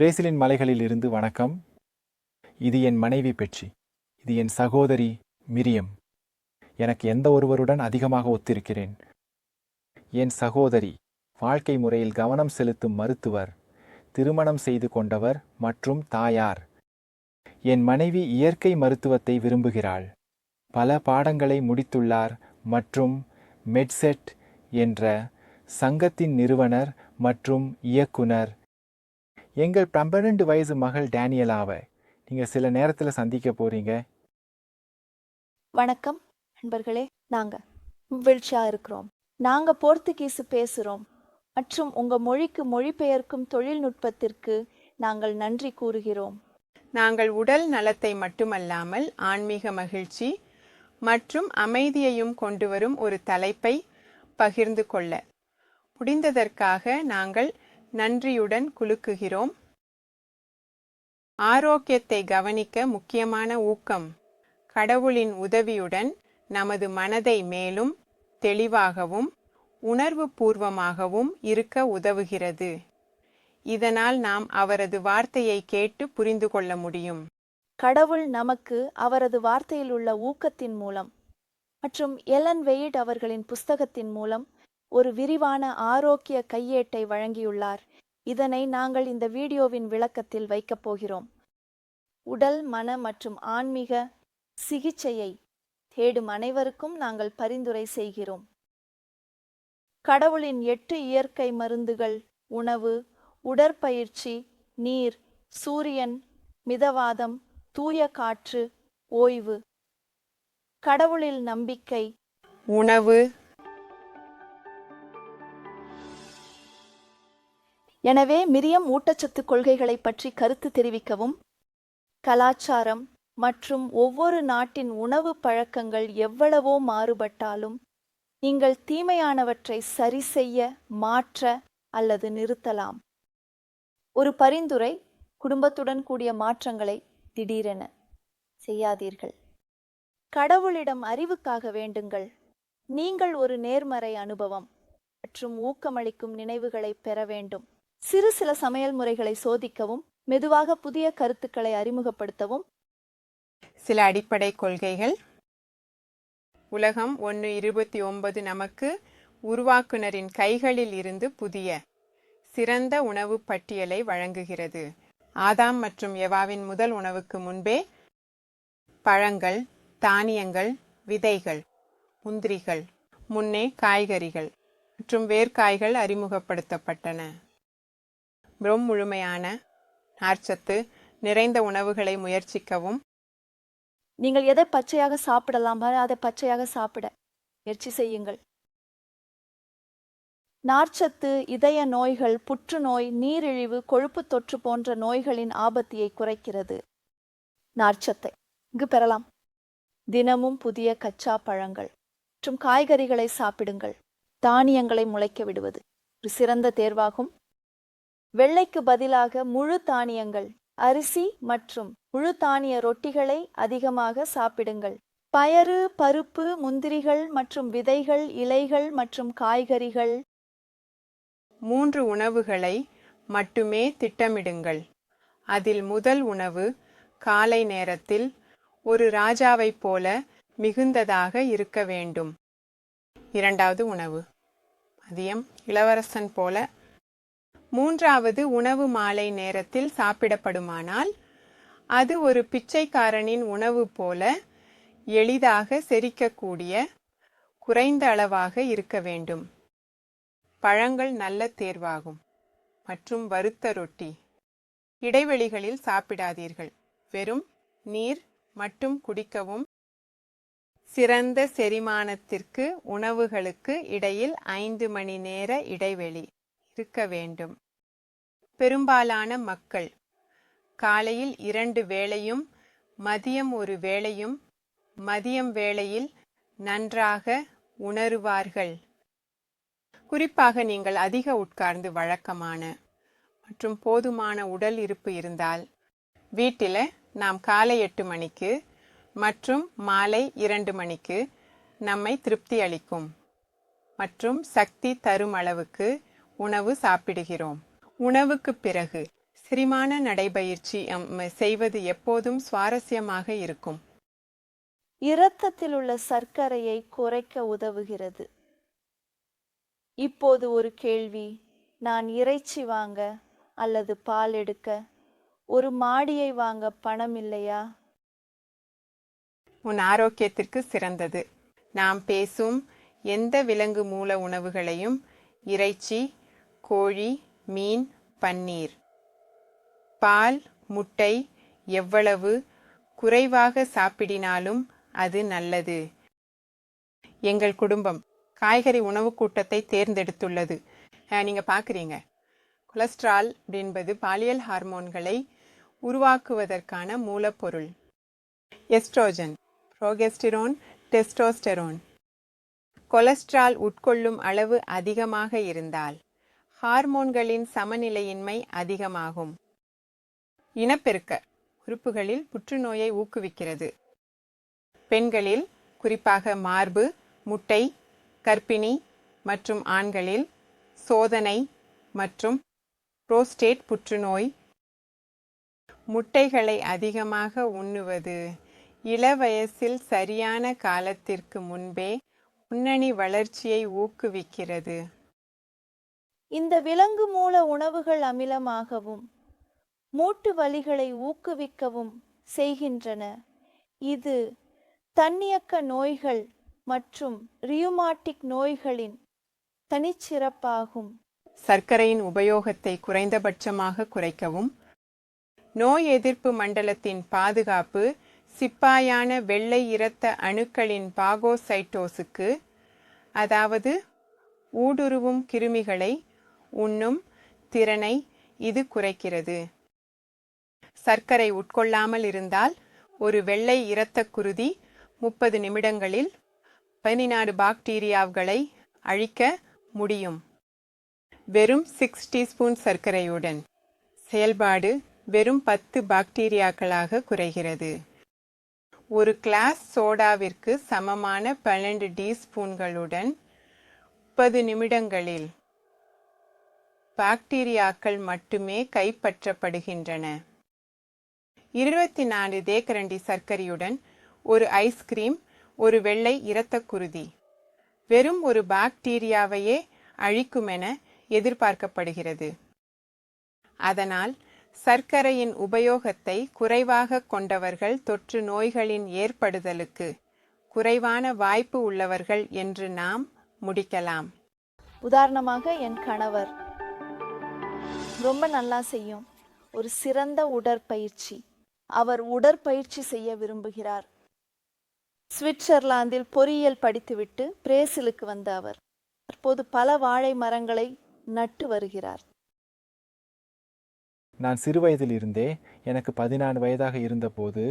பிரேசிலின் மலைகளில் இருந்து வணக்கம். இது என் மனைவி பெட்சி. இது என் சகோதரி மிரியம். எனக்கு எந்த ஒருவருடன் அதிகமாக ஒத்திருக்கிறேன்? என் சகோதரி வாழ்க்கை முறையில் கவனம் செலுத்தும் மருத்துவர் திருமணம் செய்து கொண்டவர் மற்றும் தாயார். என் மனைவி இயற்கை மருத்துவத்தை விரும்புகிறாள். பல பாடங்களை முடித்துள்ளார் மற்றும் மெட்செட் என்ற சங்கத்தின் நிறுவனர் மற்றும் இயக்குனர் எங்கள் பன்னிரண்டு வயசு மகள் டேனியலாவை நீங்கள் சில நேரத்தில் சந்திக்க போறீங்க. வணக்கம் நண்பர்களே. நாங்க மகிழ்ச்சியா இருக்கிறோம். நாங்க போர்த்துகீசு பேசுறோம். மற்றும் உங்க மொழிக்கு மொழிபெயர்க்கும் தொழில்நுட்பத்திற்கு நாங்கள் நன்றி கூறுகிறோம். நாங்கள் உடல் நலத்தை மட்டுமல்லாமல் ஆன்மீக மகிழ்ச்சி மற்றும் அமைதியையும் கொண்டுவரும் ஒரு தலைப்பை பகிர்ந்து கொள்ள. முடிந்ததற்காக நாங்கள் நன்றியுடன் குலுக்குகிறோம். ஆரோக்கியத்தை கவனிக்க முக்கியமான ஊக்கம் கடவுளின் உதவியுடன் நமது மனதை மேலும் தெளிவாகவும் உணர்வு பூர்வமாகவும் இருக்க உதவுகிறது. இதனால் நாம் அவரது வார்த்தையை கேட்டு புரிந்து கொள்ள முடியும். கடவுள் நமக்கு அவரது வார்த்தையில் உள்ள ஊக்கத்தின் மூலம் மற்றும் எலன் வெயிட் அவர்களின் புஸ்தகத்தின் மூலம் ஒரு விரிவான ஆரோக்கிய கையேட்டை வழங்கியுள்ளார். இதனை நாங்கள் இந்த வீடியோவின் விளக்கத்தில் வைக்கப் போகிறோம். உடல் மன மற்றும் ஆன்மீக சிகிச்சையை தேடும் அனைவருக்கும் நாங்கள் பரிந்துரை செய்கிறோம். கடவுளின் எட்டு இயற்கை மருந்துகள் உணவு உடற்பயிற்சி நீர் சூரியன் மிதவாதம் தூய காற்று ஓய்வு. கடவுளில் நம்பிக்கை. உணவு எனவே மிரியம் ஊட்டச்சத்து கொள்கைகளை பற்றி கருத்து தெரிவிக்கவும். கலாச்சாரம் மற்றும் ஒவ்வொரு நாட்டின் உணவு பழக்கங்கள் எவ்வளவோ மாறுபட்டாலும் நீங்கள் தீமையானவற்றை சரி செய்ய மாற்ற அல்லது நிறுத்தலாம். ஒரு பரிந்துரை குடும்பத்துடன் கூடிய மாற்றங்களை திடீரென செய்யாதீர்கள். கடவுளிடம் அறிவுக்காக வேண்டுங்கள். நீங்கள் ஒரு நேர்மறை அனுபவம் மற்றும் ஊக்கமளிக்கும் நினைவுகளை பெற வேண்டும். சிறு சில சமையல் முறைகளை சோதிக்கவும் மெதுவாக புதிய கருத்துக்களை அறிமுகப்படுத்தவும். சில அடிப்படை கொள்கைகள். உலகம் ஒன்று இருபத்தி ஒன்பது நமக்கு உருவாக்குனரின் கைகளில் இருந்து புதிய சிறந்த உணவு பட்டியலை வழங்குகிறது. ஆதாம் மற்றும் எவாவின் முதல் உணவுக்கு முன்பே பழங்கள் தானியங்கள் விதைகள் முந்திரிகள் முன்னே காய்கறிகள் மற்றும் வேர்க்காய்கள் அறிமுகப்படுத்தப்பட்டன. மிகவும் முழுமையான நார்ச்சத்து நிறைந்த உணவுகளை முயற்சிக்கவும். நீங்கள் எதை பச்சையாக சாப்பிடலாம் அதை பச்சையாக சாப்பிட முயற்சி செய்யுங்கள். நார்ச்சத்து இதய நோய்கள் புற்றுநோய் நீரிழிவு கொழுப்பு தொற்று போன்ற நோய்களின் ஆபத்தியை குறைக்கிறது நார்ச்சத்தை. இங்கு பெறலாம். தினமும் புதிய கச்சா பழங்கள் மற்றும் காய்கறிகளை சாப்பிடுங்கள். தானியங்களை முளைக்க விடுவது. ஒரு சிறந்த தேர்வாகும். வெள்ளைக்கு பதிலாக முழு தானியங்கள் அரிசி மற்றும் முழு தானிய ரொட்டிகளை அதிகமாக சாப்பிடுங்கள். பயறு பருப்பு முந்திரிகள் மற்றும் விதைகள் இலைகள் மற்றும் காய்கறிகள். மூன்று உணவுகளை மட்டுமே திட்டமிடுங்கள். அதில் முதல் உணவு காலை நேரத்தில் ஒரு ராஜாவைப் போல மிகுந்ததாக இருக்க வேண்டும். இரண்டாவது உணவு. மதியம் இளவரசன் போல மூன்றாவது உணவு மாலை நேரத்தில் சாப்பிடப்படுமானால் அது ஒரு பிச்சைக்காரனின் உணவு போல எளிதாக செரிக்கக்கூடிய குறைந்த அளவாக இருக்க வேண்டும். பழங்கள் நல்ல தேர்வாகும். மற்றும் வறுத்த ரொட்டி. இடைவெளிகளில் சாப்பிடாதீர்கள். வெறும் நீர் மட்டும் குடிக்கவும். சிறந்த செரிமானத்திற்கு உணவுகளுக்கு இடையில் ஐந்து மணி நேர இடைவெளி. இருக்க வேண்டும். பெரும்பாலான மக்கள் காலையில் இரண்டு வேளையும் மதியம் ஒரு வேளையும் மதியம் வேளையில் நன்றாக உணருவார்கள். குறிப்பாக நீங்கள் அதிக உட்கார்ந்து வழக்கமான மற்றும் போதுமான உடல் இருப்பு இருந்தால் வீட்டில் நாம் காலை எட்டு மணிக்கு மற்றும் மாலை இரண்டு மணிக்கு நம்மை திருப்தி அளிக்கும் மற்றும் சக்தி தரும் அளவுக்கு உணவு சாப்பிடுகிறோம். உணவுக்கு பிறகு செரிமான நடைபயிற்சி செய்வது எப்போதும் சுவாரஸ்யமாக இருக்கும். இரத்தத்தில் உள்ள சர்க்கரையை குறைக்க உதவுகிறது. இப்போது ஒரு கேள்வி நான் இறைச்சி வாங்க அல்லது பால் எடுக்க ஒரு மாடியை வாங்க பணம் இல்லையா? உன் ஆரோக்கியத்திற்கு சிறந்தது. நாம் பேசும் எந்த விலங்கு மூல உணவுகளையும் இறைச்சி கோழி மீன் பன்னீர். பால் முட்டை எவ்வளவு குறைவாக சாப்பிடினாலும் அது நல்லது. எங்கள் குடும்பம் காய்கறி உணவு கூட்டத்தை தேர்ந்தெடுத்துள்ளது. நீங்கள் பார்க்குறீங்க கொலஸ்ட்ரால் என்பது பாலியல் ஹார்மோன்களை உருவாக்குவதற்கான மூலப்பொருள். Oestrogen புரோகெஸ்டிரோன் testosterone. கொலஸ்ட்ரால் உட்கொள்ளும் அளவு அதிகமாக இருந்தால் ஹார்மோன்களின் சமநிலையின்மை அதிகமாகும். இனப்பெருக்க உறுப்புகளில் புற்றுநோயை ஊக்குவிக்கிறது. பெண்களில் குறிப்பாக மார்பு முட்டை கர்ப்பிணி மற்றும் ஆண்களில் சோதனை மற்றும் புரோஸ்டேட் புற்றுநோய். முட்டைகளை அதிகமாக உண்ணுவது இளவயசில் சரியான காலத்திற்கு முன்பே முன்னணி வளர்ச்சியை ஊக்குவிக்கிறது. இந்த விலங்கு மூல உணவுகள் அமிலமாகவும் மூட்டு வலிகளை ஊக்குவிக்கவும் செய்கின்றன. இது தன்னியக்க நோய்கள் மற்றும் ரியுமாட்டிக் நோய்களின் தனிச்சிறப்பாகும். சர்க்கரையின் உபயோகத்தை குறைந்தபட்சமாக குறைக்கவும் நோய் எதிர்ப்பு மண்டலத்தின் பாதுகாப்பு சிப்பாயான வெள்ளை இரத்த அணுக்களின் பாகோசைட்டோஸுக்கு அதாவது ஊடுருவும் கிருமிகளை உண்ணும் திறனை இது குறைக்கிறது. சர்க்கரை உட்கொள்ளாமல் இருந்தால் ஒரு வெள்ளை இரத்த குருதி முப்பது நிமிடங்களில் பதினாறு பாக்டீரியாக்களை அழிக்க முடியும். வெறும் சிக்ஸ் டீஸ்பூன் சர்க்கரையுடன். செயல்பாடு வெறும் பத்து பாக்டீரியாக்களாக குறைகிறது. ஒரு கிளாஸ் சோடாவிற்கு சமமான பன்னெண்டு டீஸ்பூன்களுடன் முப்பது நிமிடங்களில் பாக்டீரியாக்கள் மட்டுமே கைப்பற்றப்படுகின்றன. இருபத்தி நாலு தேக்கரண்டி சர்க்கரையுடன் ஒரு ஐஸ்கிரீம் ஒரு வெள்ளை இரத்தக்குருதி வெறும் ஒரு பாக்டீரியாவையே அழிக்குமென எதிர்பார்க்கப்படுகிறது. அதனால் சர்க்கரையின் உபயோகத்தை குறைவாக கொண்டவர்கள் தொற்று நோய்களின் ஏற்படுதலுக்கு குறைவான வாய்ப்பு உள்ளவர்கள் என்று நாம் முடிக்கலாம். உதாரணமாக என் கணவர் ரொம்ப நல்லா செய்யும். ஒரு சிறந்த உடற்பயிற்சி. அவர் உடற்பயிற்சி செய்ய விரும்புகிறார். சுவிட்சர்லாந்தில் பொறியியல் படித்துவிட்டு பிரேசிலுக்கு வந்த அவர் தற்போது பல வாழை மரங்களை நட்டு வருகிறார். நான் சிறுவயதிலிருந்தே எனக்கு பதினாலு வயதாக இருந்தபோது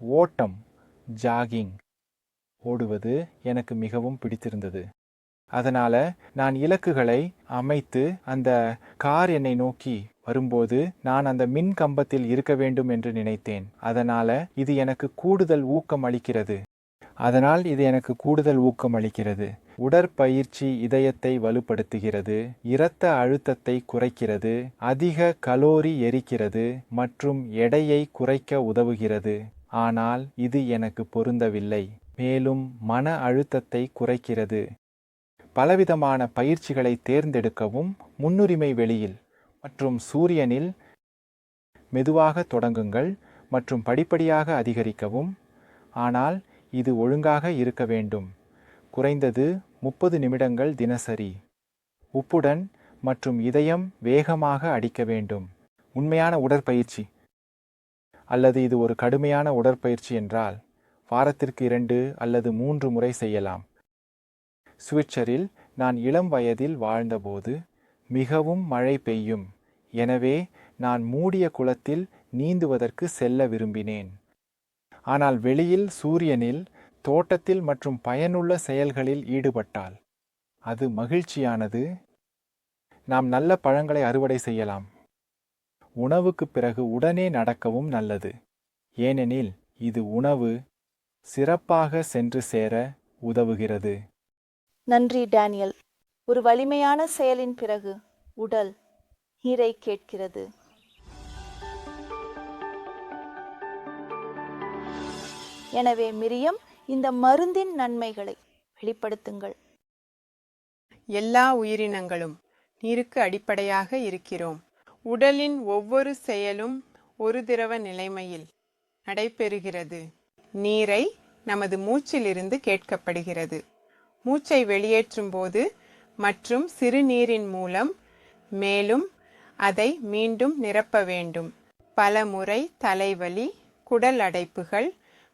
ஓட்டம் ஜாகிங் ஓடுவது எனக்கு மிகவும் பிடித்திருந்தது. அதனால் நான் இலக்குகளை அமைத்து அந்த கார் என்னை நோக்கி வரும்போது நான் அந்த மின் கம்பத்தில் இருக்க வேண்டும் என்று நினைத்தேன். அதனால் இது எனக்கு கூடுதல் ஊக்கம் அளிக்கிறது. அதனால் இது எனக்கு கூடுதல் ஊக்கம் அளிக்கிறது. உடற்பயிற்சி இதயத்தை வலுப்படுத்துகிறது. இரத்த அழுத்தத்தை குறைக்கிறது. அதிக கலோரி எரிக்கிறது மற்றும் எடையை குறைக்க உதவுகிறது. ஆனால் இது எனக்கு பொருந்தவில்லை. மேலும் மன அழுத்தத்தை குறைக்கிறது. பலவிதமான பயிற்சிகளை தேர்ந்தெடுக்கவும் முன்னுரிமை வெளியில் மற்றும் சூரியனில் மெதுவாக தொடங்குங்கள் மற்றும் படிப்படியாக அதிகரிக்கவும். ஆனால் இது ஒழுங்காக இருக்க வேண்டும். குறைந்தது முப்பது நிமிடங்கள் தினசரி. உப்புடன் மற்றும் இதயம் வேகமாக அடிக்க வேண்டும். உண்மையான உடற்பயிற்சி. அல்லது இது ஒரு கடுமையான உடற்பயிற்சி என்றால் வாரத்திற்கு இரண்டு அல்லது மூன்று முறை செய்யலாம். சுவிட்சரில் நான் இளம் வயதில் வாழ்ந்தபோது மிகவும் மழை பெய்யும். எனவே நான் மூடிய குளத்தில் நீந்துவதற்கு செல்ல விரும்பினேன். ஆனால் வெளியில் சூரியனில் தோட்டத்தில் மற்றும் பயனுள்ள செயல்களில் ஈடுபட்டால் அது மகிழ்ச்சியானது. நாம் நல்ல பழங்களை அறுவடை செய்யலாம். உணவுக்கு பிறகு உடனே நடக்கவும் நல்லது. ஏனெனில் இது உணவு சிறப்பாக சென்று சேர உதவுகிறது. நன்றி டேனியல். ஒரு வலிமையான செயலின் பிறகு உடல் நீரை கேட்கிறது. எனவே மிரியம் இந்த மருந்தின் நன்மைகளை வெளிப்படுத்துங்கள். எல்லா உயிரினங்களும் நீருக்கு அடிப்படையாக இருக்கிறோம். உடலின் ஒவ்வொரு செயலும் ஒரு திரவ நிலைமையில் நடைபெறுகிறது. நீரை நமது மூச்சிலிருந்து கேட்கப்படுகிறது. மூச்சை வெளியேற்றும் போது மற்றும் சிறுநீரின் மூலம் மேலும் அதை மீண்டும் நிரப்ப வேண்டும். பல முறை தலைவலி குடல் அடைப்புகள்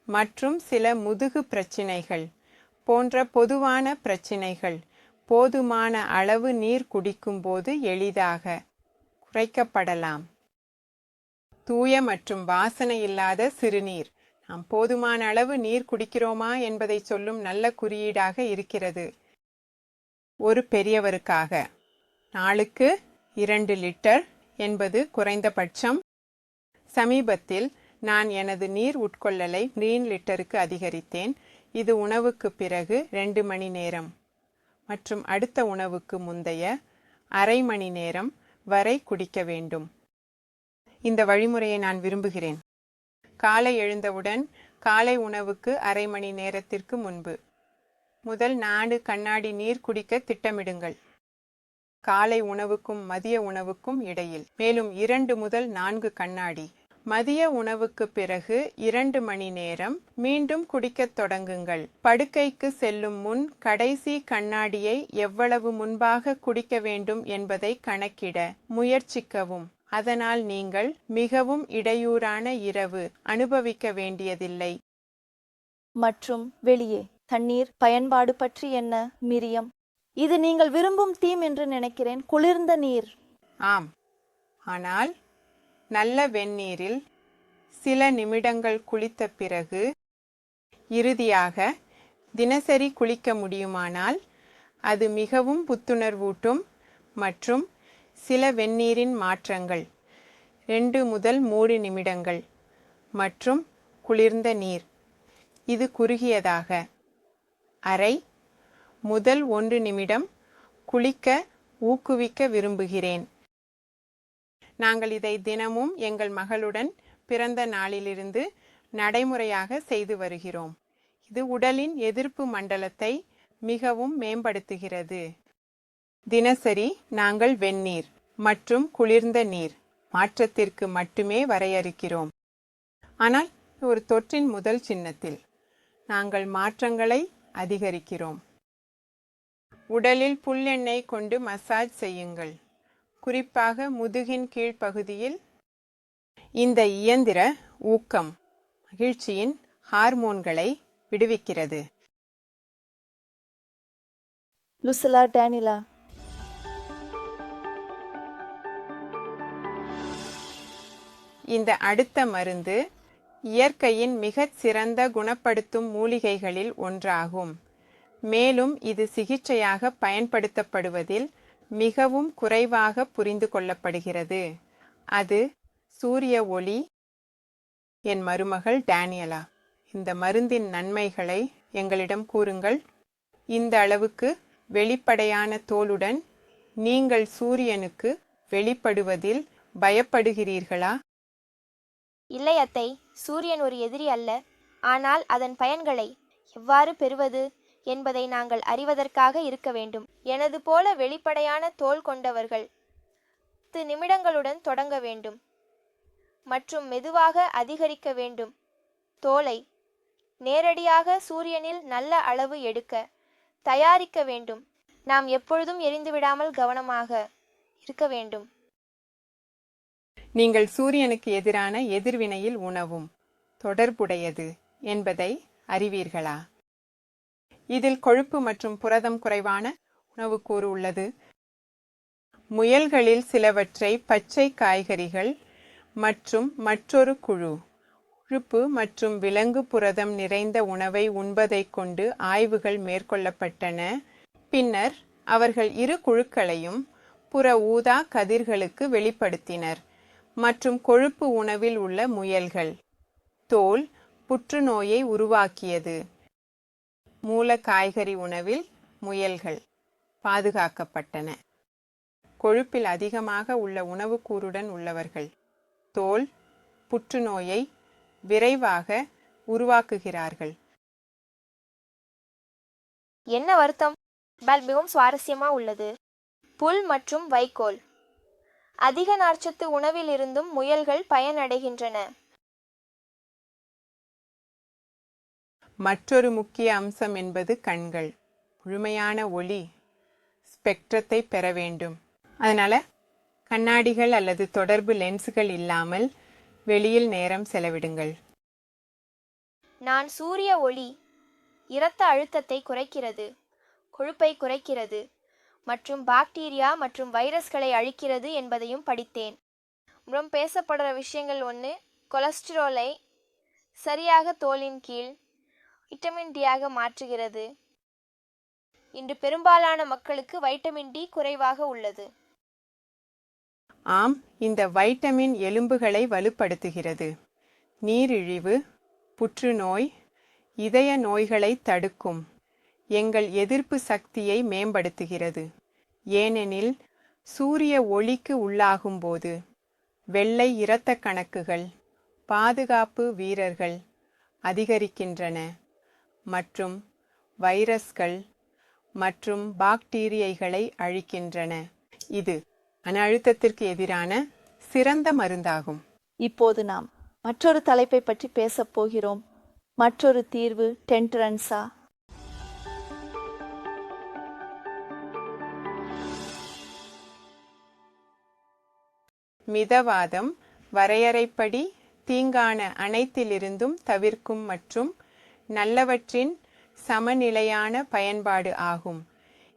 மற்றும் சில முதுகு பிரச்சினைகள் போன்ற பொதுவான பிரச்சினைகள் போதுமான அளவு நீர் குடிக்கும்போது எளிதாக குறைக்கப்படலாம். தூய மற்றும் வாசனை இல்லாத சிறுநீர். நாம் போதுமான அளவு நீர் குடிக்கிறோமா என்பதை சொல்லும் நல்ல குறியீடாக இருக்கிறது. ஒரு பெரியவருக்காக. நாளுக்கு இரண்டு லிட்டர் என்பது குறைந்தபட்சம். சமீபத்தில் நான் எனது நீர் உட்கொள்ளலை கிரீன் லிட்டருக்கு அதிகரித்தேன். இது உணவுக்கு பிறகு ரெண்டு மணி நேரம் மற்றும் அடுத்த உணவுக்கு முந்தைய அரை மணி நேரம் வரை குடிக்க வேண்டும். இந்த வழிமுறையை நான் விரும்புகிறேன். காலை எழுந்தவுடன் காலை உணவுக்கு அரை மணி நேரத்திற்கு முன்பு. முதல் நாடு கண்ணாடி நீர் குடிக்க திட்டமிடுங்கள். காலை உணவுக்கும் மதிய உணவுக்கும் இடையில். மேலும் இரண்டு முதல் நான்கு கண்ணாடி. மதிய உணவுக்கு பிறகு இரண்டு மணி நேரம் மீண்டும் குடிக்கத் தொடங்குங்கள். படுக்கைக்கு செல்லும் முன் கடைசி கண்ணாடியை எவ்வளவு முன்பாக குடிக்க வேண்டும் என்பதை கணக்கிட முயற்சிக்கவும். அதனால் நீங்கள் மிகவும் இடையூறான இரவு அனுபவிக்க வேண்டியதில்லை. மற்றும் வெளியே தண்ணீர் பயன்பாடு பற்றி என்ன மிரியம்? இது நீங்கள் விரும்பும் தீம் என்று நினைக்கிறேன் குளிர்ந்த நீர். ஆம். ஆனால் நல்ல வெந்நீரில் சில நிமிடங்கள் குளித்த பிறகு இறுதியாக தினசரி குளிக்க முடியுமானால் அது மிகவும் புத்துணர்வூட்டும் மற்றும் சில வெந்நீரின் மாற்றங்கள். ரெண்டு முதல் மூன்று நிமிடங்கள். மற்றும் குளிர்ந்த நீர். இது குறுகியதாக. அரை முதல் ஒன்று நிமிடம் குளிக்க ஊக்குவிக்க விரும்புகிறேன். நாங்கள் இதை தினமும் எங்கள் மகளுடன் பிறந்த நாளிலிருந்து நடைமுறையாக செய்து வருகிறோம். இது உடலின் எதிர்ப்பு மண்டலத்தை மிகவும் மேம்படுத்துகிறது. தினசரி நாங்கள் வெந்நீர் மற்றும் குளிர்ந்த நீர் மாற்றத்திற்கு மட்டுமே வரையறுக்கிறோம். ஆனால் ஒரு தொற்றின் முதல் சின்னத்தில் நாங்கள் மாற்றங்களை அதிகரிக்கிறோம். உடலில் புல்லெண்ணெய் கொண்டு மசாஜ் செய்யுங்கள். குறிப்பாக முதுகின் கீழ்ப்பகுதியில். இந்த இயந்திர ஊக்கம் மகிழ்ச்சியின் ஹார்மோன்களை விடுவிக்கிறது. லுசலா டேனிலா. இந்த அடுத்த மருந்து இயற்கையின் மிகச் சிறந்த குணப்படுத்தும் மூலிகைகளில் ஒன்றாகும். மேலும் இது சிகிச்சையாக பயன்படுத்தப்படுவதில் மிகவும் குறைவாக புரிந்து கொள்ளப்படுகிறது. அது சூரிய ஒளி என் மருமகள் டேனியலா. இந்த மருந்தின் நன்மைகளை எங்களிடம் கூறுங்கள். இந்த அளவுக்கு வெளிப்படையான தோலுடன் நீங்கள் சூரியனுக்கு வெளிப்படுவதில் பயப்படுகிறீர்களா? இல்லை அத்தை சூரியன் ஒரு எதிரி அல்ல. ஆனால் அதன் பயன்களை எவ்வாறு பெறுவது என்பதை நாங்கள் அறிவதற்காக இருக்க வேண்டும். எனது போல வெளிப்படையான தோல் கொண்டவர்கள் பத்து நிமிடங்களுடன் தொடங்க வேண்டும் மற்றும் மெதுவாக அதிகரிக்க வேண்டும். தோலை நேரடியாக சூரியனில் நல்ல அளவு எடுக்க தயாரிக்க வேண்டும். நாம் எப்பொழுதும் எரிந்துவிடாமல் கவனமாக இருக்க வேண்டும். நீங்கள் சூரியனுக்கு எதிரான எதிர்வினையில் உணவும். தொடர்புடையது என்பதை அறிவீர்களா? இதில் கொழுப்பு மற்றும் புரதம் குறைவான உணவுக்கூறு உள்ளது. முயல்களில் சிலவற்றை பச்சை காய்கறிகள் மற்றும் மற்றொரு குழு உழுப்பு மற்றும் விலங்கு புரதம் நிறைந்த உணவை உண்பதைக் கொண்டு ஆய்வுகள் மேற்கொள்ளப்பட்டன. பின்னர் அவர்கள் இரு குழுக்களையும் புற ஊதா கதிர்களுக்கு வெளிப்படுத்தினர். மற்றும் கொழுப்பு உணவில் உள்ள முயல்கள். தோல் புற்றுநோயை உருவாக்கியது. மூல காய்கறி உணவில் முயல்கள் பாதுகாக்கப்பட்டன. கொழுப்பில் அதிகமாக உள்ள உணவுக்கூறுடன் உள்ளவர்கள் தோல் புற்றுநோயை விரைவாக உருவாக்குகிறார்கள். என்ன வருத்தம்? மிகவும் சுவாரஸ்யமா உள்ளது. புல் மற்றும் வைக்கோல் அதிக நார்ச்சத்து உணவில் இருந்தும் முயல்கள் பயனடைகின்றன. மற்றொரு முக்கிய அம்சம் என்பது கண்கள். முழுமையான ஒளி ஸ்பெக்ட்ரத்தை பெற வேண்டும். அதனால கண்ணாடிகள் அல்லது தொடர்பு லென்ஸ்கள் இல்லாமல் வெளியில் நேரம் செலவிடுங்கள். நான் சூரிய ஒளி இரத்த அழுத்தத்தை குறைக்கிறது கொழுப்பை குறைக்கிறது மற்றும் பாக்டீரியா மற்றும் வைரஸ்களை அழிக்கிறது என்பதையும் படித்தேன். அப்புறம் பேசப்படுற விஷயங்கள் ஒன்று கொலஸ்ட்ரோலை சரியாக தோலின் கீழ் விட்டமின் டியாக மாற்றுகிறது. இன்று பெரும்பாலான மக்களுக்கு வைட்டமின் டி குறைவாக உள்ளது. ஆம் இந்த வைட்டமின் எலும்புகளை வலுப்படுத்துகிறது. நீரிழிவு புற்றுநோய் இதய நோய்களை தடுக்கும். எங்கள் எதிர்ப்பு சக்தியை மேம்படுத்துகிறது. ஏனெனில் சூரிய ஒளிக்கு உள்ளாகும்போது வெள்ளை இரத்த கணக்குகள் பாதுகாப்பு வீரர்கள் அதிகரிக்கின்றன. மற்றும் வைரஸ்கள் மற்றும் பாக்டீரியைகளை அழிக்கின்றன. இது மன அழுத்தத்திற்கு எதிரான சிறந்த மருந்தாகும். இப்போது நாம் மற்றொரு தலைப்பை பற்றி பேசப் போகிறோம். மற்றொரு தீர்வு டென்ட்ரன்ஸா? மிதவாதம் வரையறைப்படி தீங்கான அனைத்திலிருந்தும் தவிர்க்கும் மற்றும் நல்லவற்றின் சமநிலையான பயன்பாடு ஆகும்.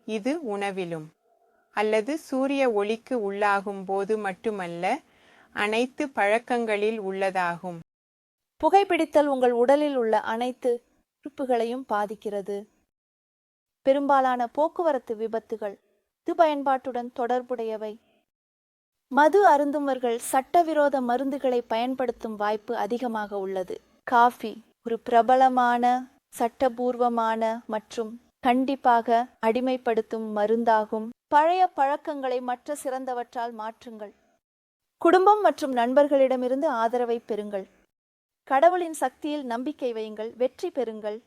இது உணவிலும். அல்லது சூரிய ஒளிக்கு உள்ளாகும் போது மட்டுமல்ல அனைத்து பழக்கங்களில் உள்ளதாகும். புகைப்பிடித்தல் உங்கள் உடலில் உள்ள அனைத்து உறுப்புகளையும் பாதிக்கிறது. பெரும்பாலான போக்குவரத்து விபத்துகள் இது பயன்பாட்டுடன் தொடர்புடையவை. மது அருந்துமர்கள் சட்டவிரோத மருந்துகளை பயன்படுத்தும் வாய்ப்பு அதிகமாக உள்ளது. காஃபி ஒரு பிரபலமான சட்டபூர்வமான மற்றும் கண்டிப்பாக அடிமைப்படுத்தும் மருந்தாகும். பழைய பழக்கங்களை மற்ற சிறந்தவற்றால் மாற்றுங்கள். குடும்பம் மற்றும் நண்பர்களிடமிருந்து ஆதரவை பெறுங்கள். கடவுளின் சக்தியில் நம்பிக்கை வையுங்கள். வெற்றி பெறுங்கள்.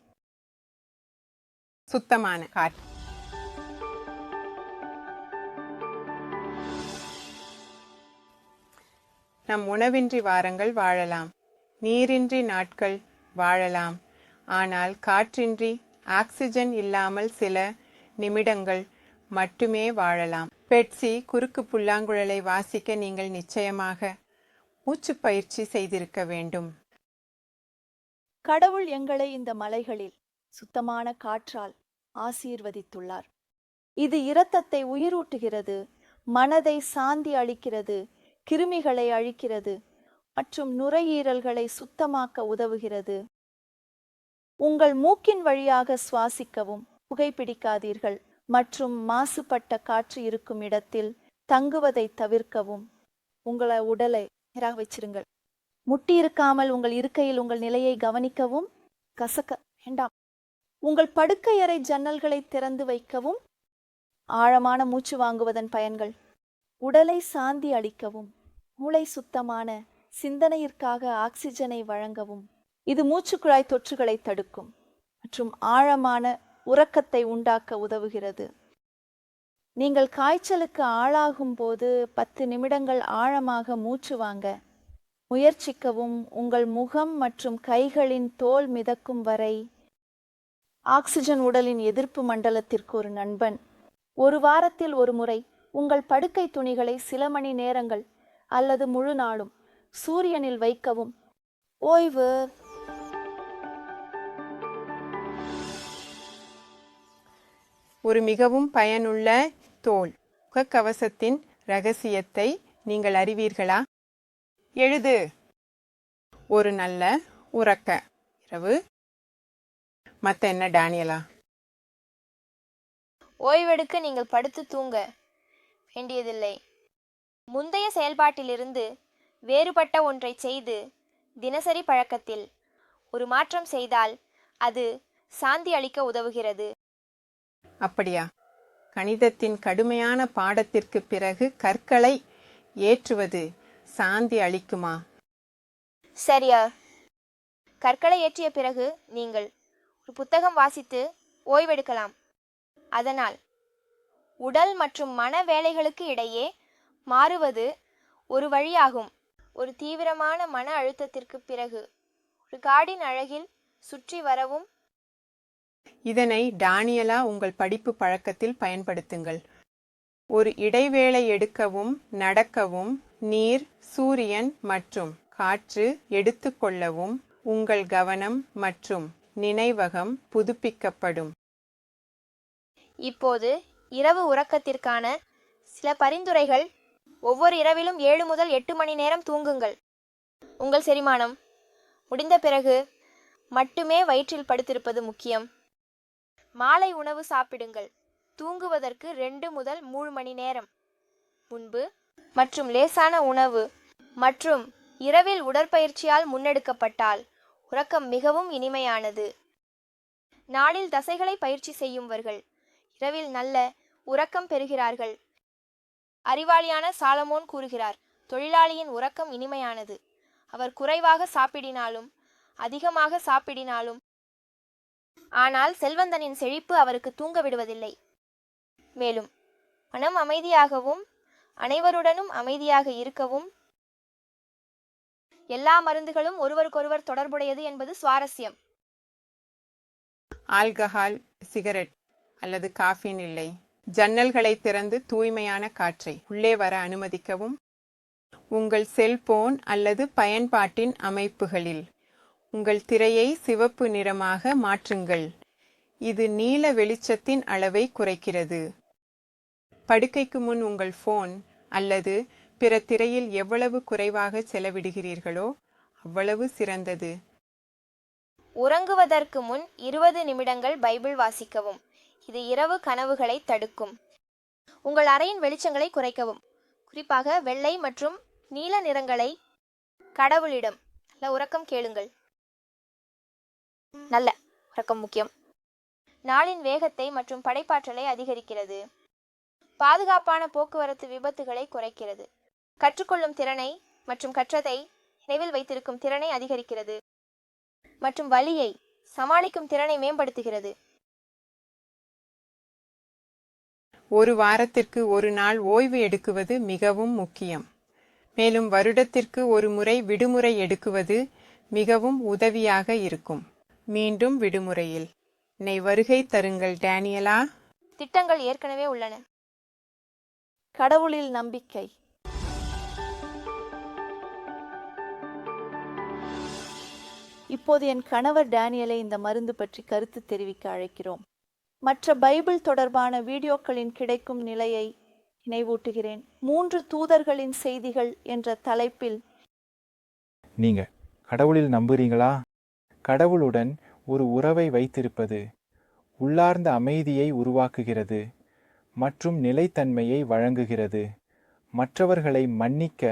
சுத்தமான காற்று. நம் உணவின்றி வாரங்கள் வாழலாம். நீரின்றி நாட்கள் வாழலாம். ஆனால் காற்றின்றி ஆக்சிஜன் இல்லாமல் சில நிமிடங்கள் மட்டுமே வாழலாம். பெட்சி குறுக்கு புல்லாங்குழலை வாசிக்க நீங்கள் நிச்சயமாக மூச்சு பயிற்சி செய்திருக்க வேண்டும். கடவுள் எங்களை இந்த மலைகளில் சுத்தமான காற்றால் ஆசீர்வதித்துள்ளார். இது இரத்தத்தை உயிரூட்டுகிறது மனதை சாந்தி அளிக்கிறது கிருமிகளை அழிக்கிறது மற்றும் நுரையீரல்களை சுத்தமாக்க உதவுகிறது. உங்கள் மூக்கின் வழியாக சுவாசிக்கவும் புகைப்பிடிக்காதீர்கள் மற்றும் மாசுபட்ட காற்று இருக்கும் இடத்தில் தங்குவதை தவிர்க்கவும். உங்களை உடலை நேராக வச்சிருங்கள். முட்டி இருக்காமல் உங்கள் இருக்கையில் உங்கள் நிலையை கவனிக்கவும். கசக்க வேண்டாம். உங்கள் படுக்கையறை ஜன்னல்களை திறந்து வைக்கவும். ஆழமான மூச்சு வாங்குவதன் பயன்கள். உடலை சாந்தி அளிக்கவும். மூளை சுத்தமான சிந்தனையிற்காக ஆக்சிஜனை வழங்கவும். இது மூச்சுக்குழாய் தொற்றுகளை தடுக்கும் மற்றும் ஆழமான உறக்கத்தை உண்டாக்க உதவுகிறது. நீங்கள் காய்ச்சலுக்கு ஆளாகும் போது பத்து நிமிடங்கள் ஆழமாக மூச்சு வாங்க. முயற்சிக்கவும் உங்கள் முகம் மற்றும் கைகளின் தோல் மிதக்கும் வரை. ஆக்சிஜன் உடலின் எதிர்ப்பு மண்டலத்திற்கு ஒரு நண்பன். ஒரு வாரத்தில் ஒரு முறை உங்கள் படுக்கை துணிகளை சில மணி நேரங்கள் அல்லது முழு நாளும் சூரியனில் வைக்கவும். ஓய்வு. ஒரு மிகவும் பயனுள்ள தோல். முகக்கவசத்தின் ரகசியத்தை நீங்கள் அறிவீர்களா? எழுது. ஒரு நல்ல உறக்க. இரவு. மத்த என்ன டேனியலா? ஓய்வெடுக்க நீங்கள் படுத்து தூங்க வேண்டியதில்லை. முந்தைய செயல்பாட்டிலிருந்து வேறுபட்ட ஒன்றை செய்து தினசரி பழக்கத்தில் ஒரு மாற்றம் செய்தால் அது சாந்தி அளிக்க உதவுகிறது. அப்படியா? கணிதத்தின் கடுமையான பாடத்திற்கு பிறகு கற்களை ஏற்றுவது சாந்தி அளிக்குமா? சரியா. கற்களை ஏற்றிய பிறகு நீங்கள் ஒரு புத்தகம் வாசித்து ஓய்வெடுக்கலாம். அதனால் உடல் மற்றும் மன வேலைகளுக்கு இடையே மாறுவது ஒரு வழியாகும். ஒரு தீவிரமான மன அழுத்தத்திற்கு பிறகு ஒரு காடின் அழகில் சுற்றி வரவும் இதனை டானியலா உங்கள் படிப்பு பழக்கத்தில் பயன்படுத்துங்கள். ஒரு இடைவேளை எடுக்கவும் நடக்கவும் நீர் சூரியன் மற்றும் காற்று எடுத்துக்கொள்ளவும் உங்கள் கவனம் மற்றும் நினைவகம் புதுப்பிக்கப்படும். இப்போது இரவு உறக்கத்திற்கான சில பரிந்துரைகள் ஒவ்வொரு இரவிலும் ஏழு முதல் எட்டு மணி நேரம் தூங்குங்கள். உங்கள் செரிமானம். முடிந்த பிறகு மட்டுமே வயிற்றில் படுத்திருப்பது முக்கியம். மாலை உணவு சாப்பிடுங்கள். தூங்குவதற்கு ரெண்டு முதல் மூணு மணி நேரம். முன்பு மற்றும் லேசான உணவு மற்றும் இரவில் உடற்பயிற்சியால் முன்னெடுக்கப்பட்டால் உறக்கம் மிகவும் இனிமையானது. நாளில் தசைகளை பயிற்சி செய்யும்வர்கள் இரவில் நல்ல உறக்கம் பெறுகிறார்கள். அறிவாளியான சாலமோன் கூறுகிறார் தொழிலாளியின் உறக்கம் இனிமையானது. அவர் குறைவாக சாப்பிடினாலும் அதிகமாக சாப்பிடினாலும் ஆனால் செல்வந்தனின் செழிப்பு அவருக்கு தூங்க விடுவதில்லை. மேலும் மனம் அமைதியாகவும் அனைவருடனும் அமைதியாக இருக்கவும் எல்லா மருந்துகளும் ஒருவருக்கொருவர் தொடர்புடையது என்பது சுவாரஸ்யம். ஆல்கஹால் சிகரெட் அல்லது காஃபின் இல்லை. ஜன்னல்களை திறந்து தூய்மையான காற்றை உள்ளே வர அனுமதிக்கவும். உங்கள் செல்போன் அல்லது பயன்பாட்டின் அமைப்புகளில் உங்கள் திரையை சிவப்பு நிறமாக மாற்றுங்கள். இது நீல வெளிச்சத்தின் அளவை குறைக்கிறது. படுக்கைக்கு முன் உங்கள் போன் அல்லது பிற திரையில் எவ்வளவு குறைவாக செலவிடுகிறீர்களோ அவ்வளவு சிறந்தது. உறங்குவதற்கு முன் இருபது நிமிடங்கள் பைபிள் வாசிக்கவும். இது இரவு கனவுகளை தடுக்கும். உங்கள் அறையின் வெளிச்சங்களை குறைக்கவும். குறிப்பாக வெள்ளை மற்றும் நீல நிறங்களை கடவுளிடம். நல்ல உறக்கம் கேளுங்கள். நல்ல உறக்கம் முக்கியம். நாளின் வேகத்தை மற்றும் படைப்பாற்றலை அதிகரிக்கிறது. பாதுகாப்பான போக்குவரத்து விபத்துகளை குறைக்கிறது. கற்றுக்கொள்ளும் திறனை மற்றும் கற்றதை நினைவில் வைத்திருக்கும் திறனை அதிகரிக்கிறது. மற்றும் வலியை சமாளிக்கும் திறனை மேம்படுத்துகிறது. ஒரு வாரத்திற்கு ஒரு நாள் ஓய்வு எடுக்குவது மிகவும் முக்கியம். மேலும் வருடத்திற்கு ஒரு முறை விடுமுறை எடுக்குவது மிகவும் உதவியாக இருக்கும். மீண்டும் விடுமுறையில். என்னை வருகை தருங்கள் டேனியலா. திட்டங்கள் ஏற்கனவே உள்ளன. கடவுளில் நம்பிக்கை. இப்போது என் கணவர் டேனியலை இந்த மருந்து பற்றி கருத்து தெரிவிக்க அழைக்கிறோம். மற்ற பைபிள் தொடர்பான வீடியோக்களின் கிடைக்கும் நிலையை நினைவூட்டுகிறேன். மூன்று தூதர்களின் செய்திகள் என்ற தலைப்பில் நீங்க கடவுளில் நம்புறீங்களா? கடவுளுடன் ஒரு உறவை வைத்திருப்பது உள்ளார்ந்த அமைதியை உருவாக்குகிறது மற்றும் நிலைத்தன்மையை வழங்குகிறது மற்றவர்களை மன்னிக்க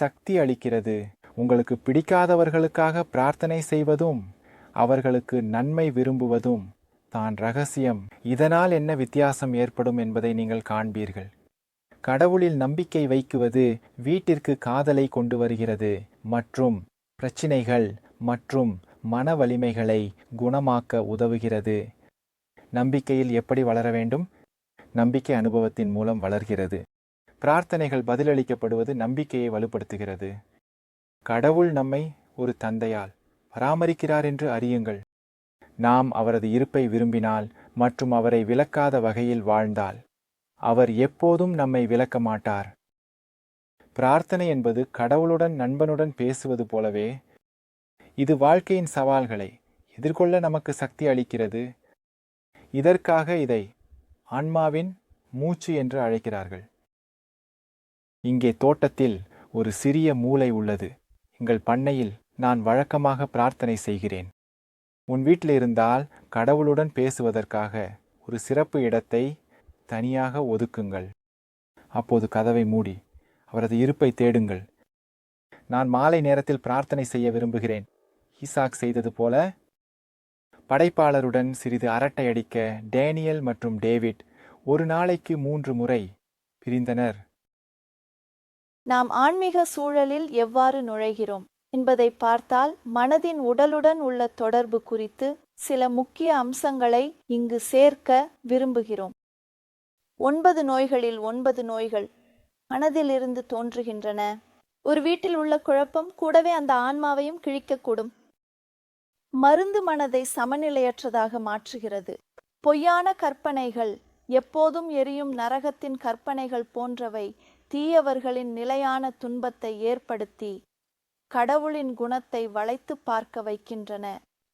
சக்தி அளிக்கிறது. உங்களுக்கு பிடிக்காதவர்களுக்காக பிரார்த்தனை செய்வதும் அவர்களுக்கு நன்மை விரும்புவதும் தான் ரகசியம். இதனால் என்ன வித்தியாசம் ஏற்படும் என்பதை நீங்கள் காண்பீர்கள். கடவுளில் நம்பிக்கை வைக்குவது வீட்டிற்கு காதலை கொண்டு வருகிறது. மற்றும் பிரச்சினைகள் மற்றும் மன வலிமைகளை குணமாக்க உதவுகிறது. நம்பிக்கையில் எப்படி வளர வேண்டும்? நம்பிக்கை அனுபவத்தின் மூலம் வளர்கிறது. பிரார்த்தனைகள் பதிலளிக்கப்படுவது நம்பிக்கையை வலுப்படுத்துகிறது. கடவுள் நம்மை ஒரு தந்தையால் பராமரிக்கிறார் என்று அறியுங்கள். நாம் அவரது இருப்பை விரும்பினால் மற்றும் அவரை விலக்காத வகையில் வாழ்ந்தால் அவர் எப்போதும் நம்மை விலக்க மாட்டார். பிரார்த்தனை என்பது கடவுளுடன் நண்பனுடன் பேசுவது போலவே இது வாழ்க்கையின் சவால்களை எதிர்கொள்ள நமக்கு சக்தி அளிக்கிறது. இதற்காக இதை ஆன்மாவின் மூச்சு என்று அழைக்கிறார்கள். இங்கே தோட்டத்தில் ஒரு சிறிய மூலை உள்ளது. எங்கள் பண்ணையில் நான் வழக்கமாக பிரார்த்தனை செய்கிறேன். உன் வீட்டில் இருந்தால் கடவுளுடன் பேசுவதற்காக ஒரு சிறப்பு இடத்தை தனியாக ஒதுக்குங்கள். அப்போது கதவை மூடி அவரது இருப்பை தேடுங்கள். நான் மாலை நேரத்தில் பிரார்த்தனை செய்ய விரும்புகிறேன். ஈசாக் செய்தது போல படைப்பாளருடன் சிறிது அரட்டை அடிக்க டேனியல் மற்றும் டேவிட் ஒரு நாளைக்கு மூன்று முறை பிரிந்தனர். நாம் ஆன்மீக சூழலில் எவ்வாறு நுழைகிறோம்? என்பதை பார்த்தால் மனதின் உடலுடன் உள்ள தொடர்பு குறித்து சில முக்கிய அம்சங்களை இங்கு சேர்க்க விரும்புகிறோம். ஒன்பது நோய்களில் ஒன்பது நோய்கள் மனதிலிருந்து தோன்றுகின்றன. ஒரு வீட்டில் உள்ள குழப்பம் கூடவே அந்த ஆன்மாவையும் கிழிக்கக்கூடும். மருந்து மனதை சமநிலையற்றதாக மாற்றுகிறது. பொய்யான கற்பனைகள் எப்போதும் எரியும் நரகத்தின் கற்பனைகள் போன்றவை தீயவர்களின் நிலையான துன்பத்தை ஏற்படுத்தி கடவுளின் குணத்தை வளைத்து பார்க்க வைக்கின்றன.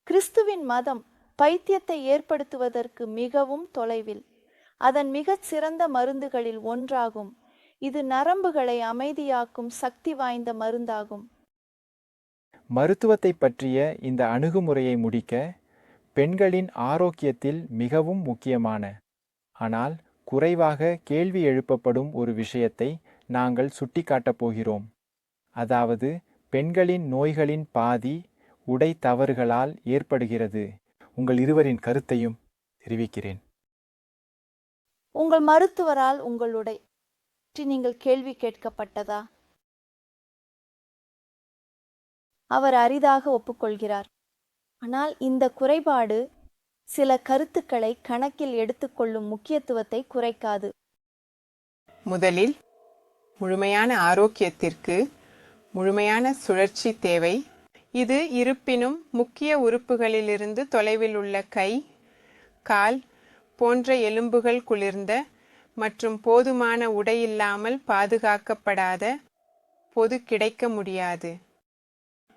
கிறிஸ்துவின் மதம் பைத்தியத்தை ஏற்படுத்துவதற்கு மிகவும் தொலைவில். அதன் மிகச் சிறந்த மருந்துகளில் ஒன்றாகும். இது நரம்புகளை அமைதியாக்கும் சக்தி வாய்ந்த மருந்தாகும். மருத்துவத்தை பற்றிய இந்த அணுகுமுறையை முடிக்க பெண்களின் ஆரோக்கியத்தில் மிகவும் முக்கியமான ஆனால் குறைவாக கேள்வி எழுப்பப்படும் ஒரு விஷயத்தை நாங்கள் சுட்டிக்காட்டப் போகிறோம். அதாவது பெண்களின் நோய்களின் பாதி உடை தவறுகளால் ஏற்படுகிறது. உங்கள் இருவரின் கருத்தையும் தெரிவிக்கிறேன். உங்கள் மருத்துவரால் உங்களுடைய நீங்கள் கேள்வி கேட்கப்பட்டதா? அவர் அரிதாக ஒப்புக்கொள்கிறார். ஆனால் இந்த குறைபாடு சில கருத்துக்களை கணக்கில் எடுத்துக்கொள்ளும் முக்கியத்துவத்தை குறைக்காது. முதலில் முழுமையான ஆரோக்கியத்திற்கு முழுமையான சுழற்சி தேவை. இது இருப்பினும் முக்கிய உறுப்புகளிலிருந்து தொலைவில் உள்ள கை கால் போன்ற எலும்புகள் குளிர்ந்த மற்றும் போதுமான உடை இல்லாமல் பாதுகாக்கப்படாத பொது கிடைக்க முடியாது.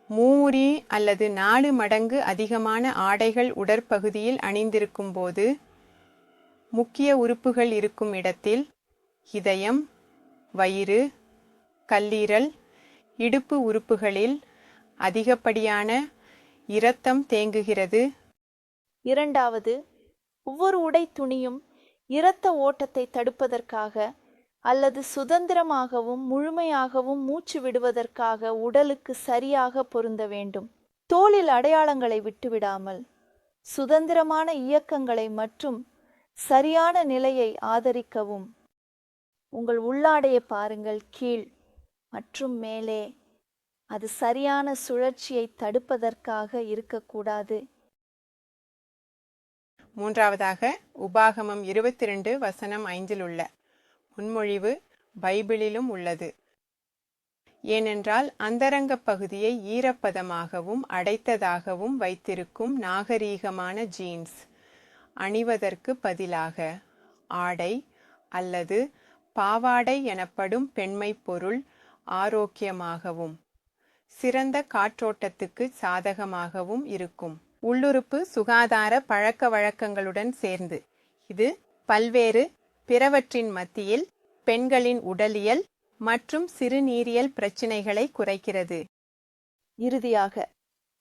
மூரி அல்லது நாலு மடங்கு அதிகமான ஆடைகள் உடற்பகுதியில் அணிந்திருக்கும் போது முக்கிய உறுப்புகள் இருக்கும் இடத்தில் இதயம் வயிறு கல்லீரல் இடுப்பு உறுப்புகளில் அதிகப்படியான இரத்தம் தேங்குகிறது. இரண்டாவது ஒவ்வொரு உடை துணியும் இரத்த ஓட்டத்தை தடுப்பதற்காக அல்லது சுதந்திரமாகவும் முழுமையாகவும் மூச்சு விடுவதற்காக உடலுக்கு சரியாக பொருந்த வேண்டும். தோளில் அடையாளங்களை விட்டுவிடாமல் சுதந்திரமான இயக்கங்களை மற்றும் சரியான நிலையை ஆதரிக்கவும். உங்கள் உள்ளாடையை பாருங்கள் கீழ். மற்றும் மேலே. அது சரியான சுழற்சியை தடுப்பதற்காக இருக்கக்கூடாது. மூன்றாவதாக உபாகமம் இருபத்தி ரெண்டு வசனம் ஐந்தில் உள்ள முன்மொழிவு பைபிளிலும் உள்ளது. ஏனென்றால் அந்தரங்க பகுதியை ஈரப்பதமாகவும் அடைத்ததாகவும் வைத்திருக்கும் நாகரீகமான ஜீன்ஸ் அணிவதற்கு பதிலாக ஆடை அல்லது பாவாடை எனப்படும் பெண்மை பொருள் ஆரோக்கியமாகவும் சிறந்த காற்றோட்டத்துக்கு சாதகமாகவும் இருக்கும். உள்ளுறுப்பு சுகாதார பழக்க வழக்கங்களுடன் சேர்ந்து இது பல்வேறு பிறவற்றின் மத்தியில் பெண்களின் உடலியல் மற்றும் சிறுநீரியல் பிரச்சினைகளை குறைக்கிறது. இறுதியாக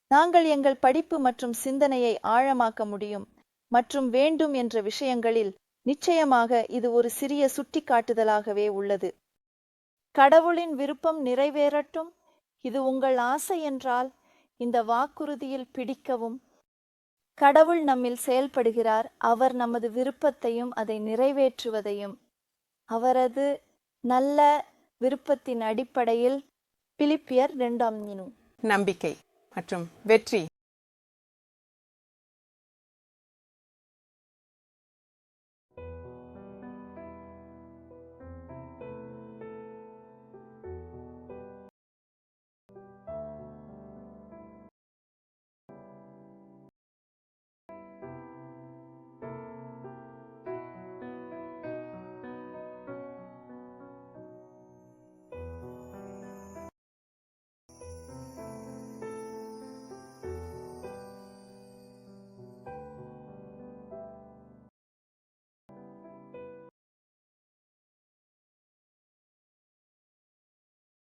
நாங்கள் எங்கள் படிப்பு மற்றும் சிந்தனையை ஆழமாக்க முடியும் மற்றும் வேண்டும் என்ற விஷயங்களில் நிச்சயமாக இது ஒரு சிறிய சுட்டிக்காட்டுதலாகவே உள்ளது. கடவுளின் விருப்பம் நிறைவேறட்டும். இது உங்கள் ஆசை என்றால் இந்த வாக்குறுதியில் பிடிக்கவும். கடவுள் நம்மில் செயல்படுகிறார். அவர் நமது விருப்பத்தையும் அதை நிறைவேற்றுவதையும். அவரது நல்ல விருப்பத்தின் அடிப்படையில் பிலிப்பியர் இரண்டாம் நினு நம்பிக்கை மற்றும் வெற்றி.